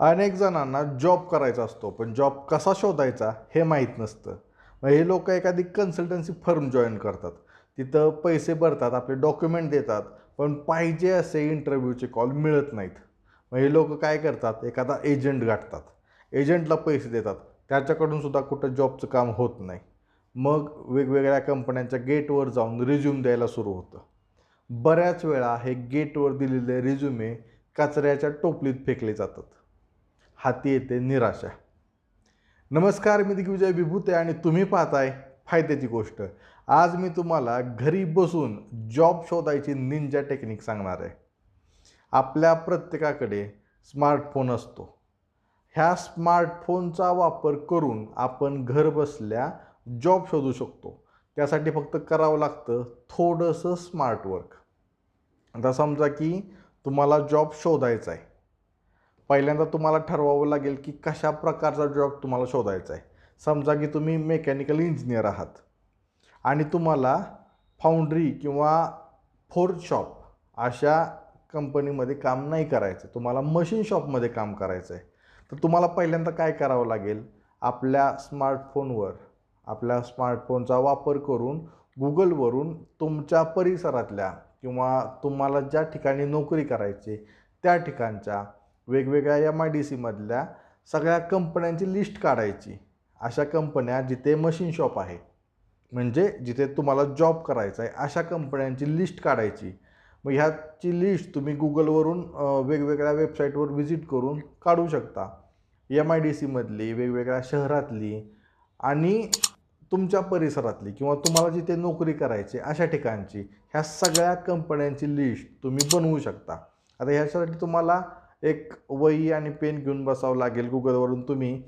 अनेक जणांना जॉब करायचा असतो पण जॉब कसा शोधायचा हे माहीत नसतं. मग हे लोक एखादी कन्सल्टन्सी फर्म जॉईन करतात. तिथं पैसे भरतात आपले डॉक्युमेंट देतात पण पाहिजे असे इंटरव्ह्यूचे कॉल मिळत नाहीत. मग हे लोक काय करतात? एखादा एजंट गाठतात. एजंटला पैसे देतात. त्याच्याकडून सुद्धा कुठं जॉबचं काम होत नाही. मग वेगवेगळ्या कंपन्यांच्या गेटवर जाऊन रिझ्यूम द्यायला सुरू होतं. बऱ्याच वेळा हे गेटवर दिलेले रिझ्युमे कचऱ्याच्या टोपलीत फेकले जातात. हाती येते निराशा. नमस्कार मी दिग्विजय विभूते आणि तुम्ही पाहताय फायद्याची गोष्ट. आज मी तुम्हाला घरी बसून जॉब शोधायची निंजा टेक्निक सांगणार आहे. आपल्या प्रत्येकाकडे स्मार्टफोन असतो. ह्या स्मार्टफोनचा वापर करून आपण घर बसल्या जॉब शोधू शकतो. त्यासाठी फक्त करावं लागतं थोडंसं स्मार्ट वर्क आता समजा की तुम्हाला जॉब शोधायचा आहे पहिल्यांदा तुम्हाला ठरवावं लागेल की कशा प्रकारचा जॉब तुम्हाला शोधायचा आहे. समजा की तुम्ही मेकॅनिकल इंजिनियर आहात. आणि तुम्हाला फाउंड्री किंवा फोर्थ शॉप अशा कंपनीमध्ये काम नाही करायचं तुम्हाला मशीन शॉपमध्ये काम करायचं आहे तर तुम्हाला पहिल्यांदा काय करावं लागेल? आपल्या स्मार्टफोनवर आपल्या स्मार्टफोनचा वापर करून गुगलवरून तुमच्या परिसरातल्या किंवा तुम्हाला ज्या ठिकाणी नोकरी करायची त्या ठिकाणच्या वेगवेगळ्या एम आय डी सीमधल्या सगळ्या कंपन्यांची लिस्ट काढायची. अशा कंपन्या जिथे मशीन शॉप आहे. म्हणजे जिथे तुम्हाला जॉब करायचा आहे अशा कंपन्यांची लिस्ट काढायची. मग ह्याची लिस्ट तुम्ही गुगलवरून वेगवेगळ्या वेबसाईटवर व्हिजिट करून काढू शकता. एम आय डी सीमधली वेगवेगळ्या शहरातली आणि तुमच्या परिसरातली किंवा तुम्हाला जिथे नोकरी करायची अशा ठिकाणची ह्या सगळ्या कंपन्यांची लिस्ट तुम्ही बनवू शकता. आता ह्याच्यासाठी तुम्हाला एक वही आणि पेन घेऊन बसावं लागेल गुगलवरून तुम्ही.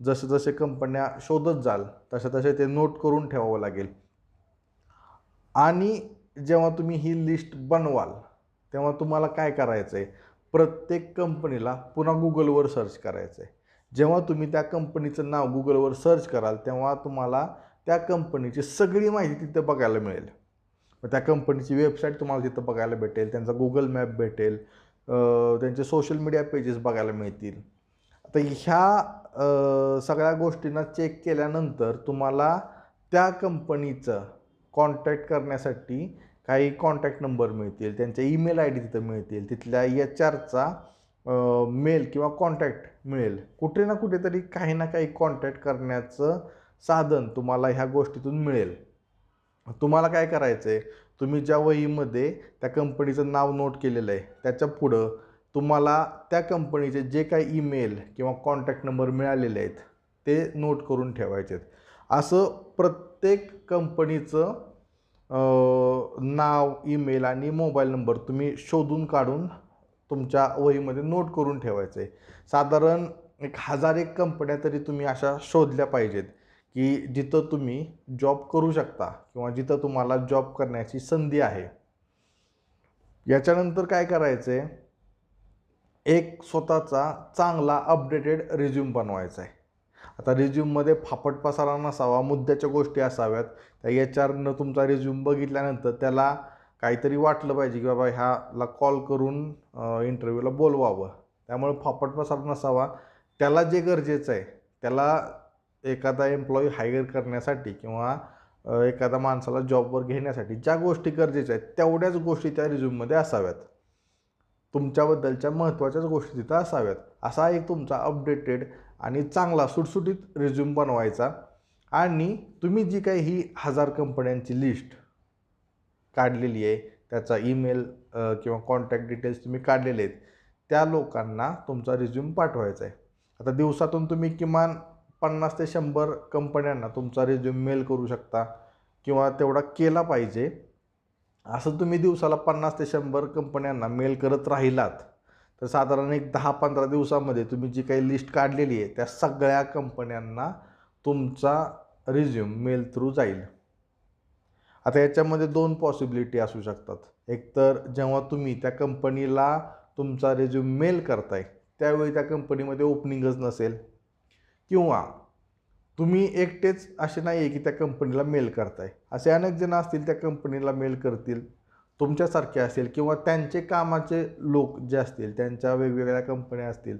जसे जसे कंपन्या शोधत जाल तसे तसे ते नोट करून ठेवावं लागेल. आणि जेव्हा तुम्ही ही लिस्ट बनवाल तेव्हा तुम्हाला काय करायचं आहे प्रत्येक कंपनीला पुन्हा गुगलवर सर्च करायचं आहे जेव्हा तुम्ही त्या कंपनीचं नाव गुगलवर सर्च कराल तेव्हा तुम्हाला त्या कंपनीची सगळी माहिती तिथं बघायला मिळेल. त्या कंपनीची वेबसाईट तुम्हाला तिथं बघायला भेटेल त्यांचा गुगल मॅप भेटेल त्यांचे सोशल मीडिया पेजेस बघायला मिळतील. तर ह्या सगळ्या गोष्टींना चेक केल्यानंतर तुम्हाला त्या कंपनीचं कॉन्टॅक्ट करण्यासाठी काही कॉन्टॅक्ट नंबर मिळतील त्यांच्या ईमेल आय डी तिथं मिळतील तिथल्या एच आरचा मेल किंवा कॉन्टॅक्ट मिळेल. कुठे ना कुठेतरी काही ना काही कॉन्टॅक्ट करण्याचं साधन तुम्हाला ह्या गोष्टीतून मिळेल. तुम्हाला काय करायचं आहे तुम्ही ज्या वहीमध्ये त्या कंपनीचं नाव नोट केलेलं आहे त्याच्या पुढं तुम्हाला त्या कंपनीचे जे काही ईमेल किंवा कॉन्टॅक्ट नंबर मिळालेले आहेत ते नोट करून ठेवायचे आहेत असं प्रत्येक कंपनीचं नाव ईमेल आणि मोबाईल नंबर तुम्ही शोधून काढून तुमच्या वहीमध्ये नोट करून ठेवायचं आहे साधारण एक हजार एक कंपन्या तरी तुम्ही अशा शोधल्या पाहिजेत. की जिथं तुम्ही जॉब करू शकता किंवा जिथं तुम्हाला जॉब करण्याची संधी आहे. याच्यानंतर काय करायचं आहे एक स्वतःचा चांगला अपडेटेड रिझ्यूम बनवायचा आहे आता रिझ्यूममध्ये फापट पसारा नसावा मुद्द्याच्या गोष्टी असाव्यात. त्या एच आरनं तुमचा रिझ्यूम बघितल्यानंतर त्याला काहीतरी वाटलं पाहिजे की बाबा ह्याला कॉल करून इंटरव्ह्यूला बोलवावं. त्यामुळे फापट पसारा नसावा. त्याला जे गरजेचं आहे त्याला एखादा एम्प्लॉई हायर करण्यासाठी किंवा एखादा माणसाला जॉबवर घेण्यासाठी ज्या गोष्टी गरजेच्या आहेत तेवढ्याच गोष्टी त्या रिझ्यूममध्ये असाव्यात. तुमच्याबद्दलच्या महत्त्वाच्याच गोष्टी तिथं असाव्यात. असा एक तुमचा अपडेटेड आणि चांगला सुटसुटीत रिझ्यूम बनवायचा. आणि तुम्ही जी काही ही हजार कंपन्यांची लिस्ट काढलेली आहे त्याचा ईमेल किंवा कॉन्टॅक्ट डिटेल्स तुम्ही काढलेले आहेत त्या लोकांना तुमचा रिझ्यूम पाठवायचा आहे. आता दिवसातून तुम्ही किमान पन्नास ते शंभर कंपन्यांना तुमचा रिझ्यूम मेल करू शकता किंवा तेवढा केला पाहिजे. असं तुम्ही दिवसाला पन्नास ते शंभर कंपन्यांना मेल करत राहिलात तर साधारण एक दहा पंधरा दिवसामध्ये तुम्ही जी काही लिस्ट काढलेली आहे त्या सगळ्या कंपन्यांना तुमचा रिझ्यूम मेल थ्रू जाईल. आता याच्यामध्ये दोन पॉसिबिलिटी असू शकतात. एकतर जेव्हा तुम्ही त्या कंपनीला तुमचा रिझ्यूम मेल करताय त्यावेळी त्या कंपनीमध्ये ओपनिंगच नसेल. किंवा तुम्ही एकटेच असे नाही आहे की त्या कंपनीला मेल करताय. असे अनेक जण असतील त्या कंपनीला मेल करतील तुमच्यासारखे असेल किंवा त्यांचे कामाचे लोक जे असतील त्यांच्या वेगवेगळ्या कंपन्या असतील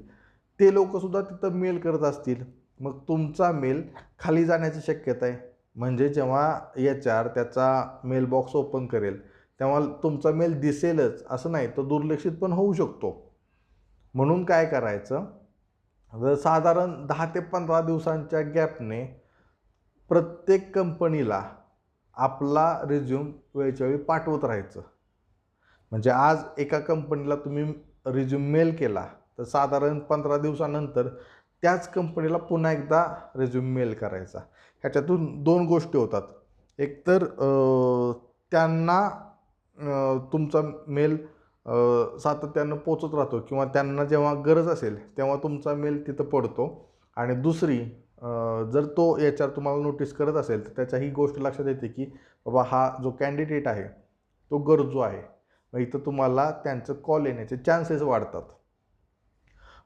ते लोकसुद्धा तिथं मेल करत असतील. मग तुमचा मेल खाली जाण्याची शक्यता आहे. म्हणजे जेव्हा एच आर त्याचा मेल बॉक्स ओपन करेल तेव्हा तुमचा मेल दिसेलच. असं नाही तर दुर्लक्षित पण होऊ शकतो. म्हणून काय करायचं? साधारण दहा ते पंधरा दिवसांच्या गॅपने प्रत्येक कंपनीला आपला रिझ्यूम वेळच्या वेळी पाठवत राहायचं. म्हणजे आज एका कंपनीला तुम्ही रिझ्यूम मेल केला तर साधारण पंधरा दिवसानंतर त्याच कंपनीला पुन्हा एकदा रिझ्यूम मेल करायचा. ह्याच्यातून दोन गोष्टी होतात. एकतर त्यांना तुमचा मेल सातत्यानं पोचत राहतो किंवा त्यांना जेव्हा गरज असेल तेव्हा तुमचा मेल तिथं पडतो. आणि दुसरी जर तो याच्यावर तुम्हाला नोटीस करत असेल तर त्याच्या ही गोष्ट लक्षात येते की बाबा हा जो कॅन्डिडेट आहे तो गरजू आहे. मग इथं तुम्हाला त्यांचं कॉल येण्याचे चान्सेस वाढतात.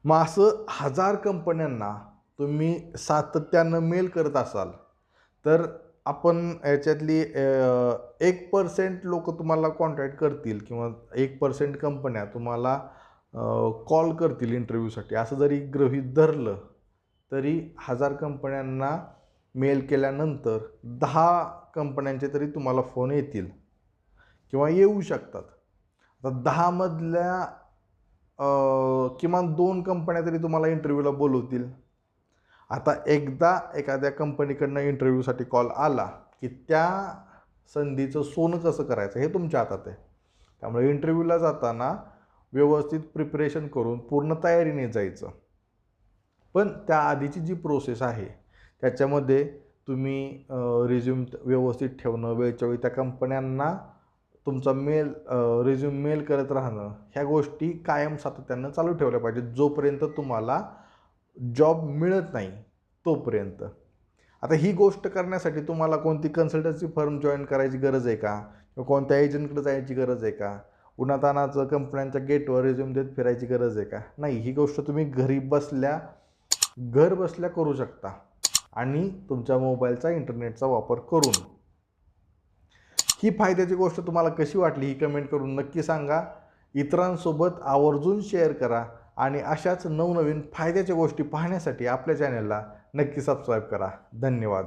मग असं हजार कंपन्यांना तुम्ही सातत्यानं मेल करत असाल तर आपण याच्यातली एक पर्सेंट लोक तुम्हाला कॉन्टॅक्ट करतील किंवा एक पर्सेंट कंपन्या तुम्हाला कॉल करतील इंटरव्ह्यूसाठी असं जरी गृहीत धरलं तरी हजार कंपन्यांना मेल केल्यानंतर दहा कंपन्यांचे तरी तुम्हाला फोन येतील. किंवा येऊ शकतात. आता दहामधल्या किमान दोन कंपन्या तरी तुम्हाला इंटरव्ह्यूला बोलवतील. आता एकदा एखाद्या कंपनीकडनं इंटरव्ह्यूसाठी कॉल आला की त्या संधीचं सोनं कसं करायचं हे तुमच्या हातात आहे. त्यामुळे इंटरव्ह्यूला जाताना व्यवस्थित प्रिपरेशन करून पूर्ण तयारीने जायचं. पण त्या आधीची जी प्रोसेस आहे त्याच्यामध्ये तुम्ही रिझ्यूम व्यवस्थित ठेवणं वेळच्या वेळी त्या कंपन्यांना तुमचा मेल रिझ्यूम मेल करत राहणं ह्या गोष्टी कायम सातत्यानं चालू ठेवल्या पाहिजेत जोपर्यंत तुम्हाला जॉब मिळत नाही तोपर्यंत. आता ही गोष्ट करण्यासाठी तुम्हाला कोणती कन्सल्टन्सी फर्म जॉईन करायची गरज आहे का? किंवा कोणत्या एजंटकडे जायची गरज आहे का? उन्हातानाचं कंपन्यांच्या गेटवर रिझ्यूम देत फिरायची गरज आहे का? नाही ही गोष्ट तुम्ही घरी बसल्या घर बसल्या करू शकता आणि तुमच्या मोबाईलचा इंटरनेटचा वापर करून. ही फायद्याची गोष्ट तुम्हाला कशी वाटली ही कमेंट करून नक्की सांगा. इतरांसोबत आवर्जून शेअर करा. आणि अशाच नवनवीन फायद्याच्या गोष्टी पाहण्यासाठी आपल्या चॅनलला नक्की सबस्क्राईब करा. धन्यवाद.